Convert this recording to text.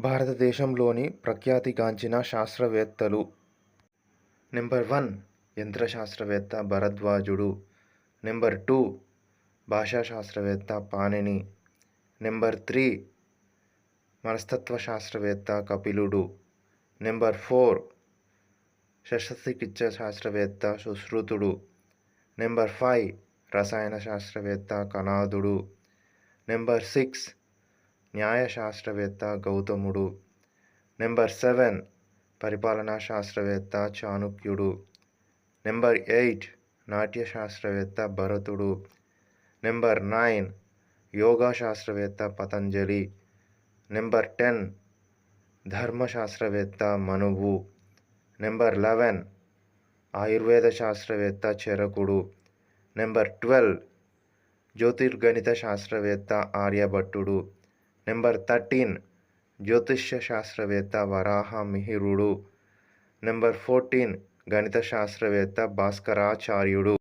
భారతదేశంలోని ప్రఖ్యాతిగాంచిన శాస్త్రవేత్తలు. Number one యంత్ర శాస్త్రవేత్త భరద్వాజుడు. నెంబర్ టూ భాషా శాస్త్రవేత్త పాణిని. నెంబర్ త్రీ మనస్తత్వ శాస్త్రవేత్త కపిలుడు. నెంబర్ ఫోర్ శస్త్రచికిత్స శాస్త్రవేత్త సుశ్రుతుడు. నెంబర్ ఫైవ్ రసాయన శాస్త్రవేత్త కణాదుడు. నెంబర్ సిక్స్ న్యాయ శాస్త్రవేత్త గౌతముడు. నెంబర్ సెవెన్ పరిపాలనా శాస్త్రవేత్త చాణుక్యుడు. నెంబర్ ఎయిట్ నాట్య శాస్త్రవేత్త భరతుడు. నెంబర్ నైన్ యోగా శాస్త్రవేత్త పతంజలి. నెంబర్ టెన్ ధర్మశాస్త్రవేత్త మనువు. నెంబర్ లెవెన్ ఆయుర్వేద శాస్త్రవేత్త చెరకుడు. నెంబర్ ట్వెల్వ్ జ్యోతిర్గణిత శాస్త్రవేత్త ఆర్యభట్టుడు. నెంబర్ థర్టీన్ జ్యోతిష్య శాస్త్రవేత్త వరాహ మిహిరుడు. నెంబర్ ఫోర్టీన్ గణిత శాస్త్రవేత్త భాస్కరాచార్యుడు.